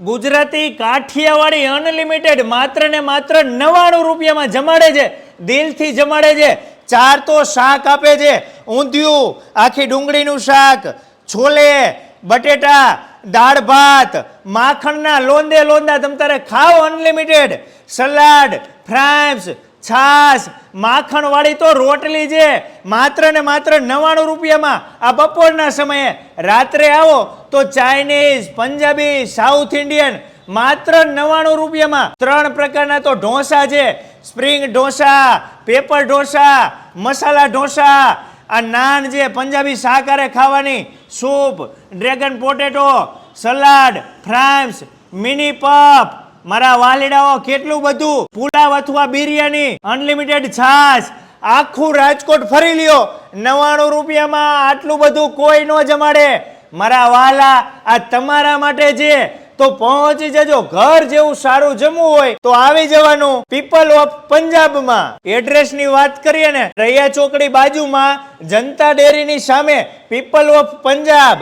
Gujarati Kathiawadi unlimited માત્ર ને માત્ર નવાણું રૂપિયામાં જમાડે છે. દિલથી જમાડે છે. ચાર તો શાક આપે છે. ઊંધિયું, આખી ડુંગળીનું શાક, છોલે, બટેટા, દાળ ભાત, માખણના લોંદે લોંદા. તમ તારે ખાઓ અનલિમિટેડ. સલાડ ફ્રાઈમ્સ છાશ. માખણવાળી તો રોટલી છે. માત્ર ને માત્ર નવાણું રૂપિયામાં આ બપોરના સમયે. રાત્રે આવો તો ચાઇનીઝ, પંજાબી, સાઉથ ઇન્ડિયન માત્ર નવાણું રૂપિયામાં. ત્રણ પ્રકારના તો ઢોસા છે. Spring dosa, paper dosa, masala dosa. આ નાન જે પંજાબી શાકારે ખાવાની soup, dragon potato, salad fryums mini puff મારા વાલીડાઓ કેટલું બધું? પુલાવ અથવા બિરયાની? અનલિમિટેડ છાશ. આખું રાજકોટ ફરી લ્યો. નવાણું રૂપિયામાં આટલું બધું કોઈ ન જમાડે. મારા વાલા, આ તમારા માટે છે. તો પહોંચી જજો. ઘર જેવું સારું જમવું હોય તો આવી જવાનું. પીપલ ઓફ પંજાબમાં. એડ્રેસની વાત કરીએ ને, રૈયા ચોકડી બાજુમાં જનતા ડેરીની સામે પીપલ ઓફ પંજાબ.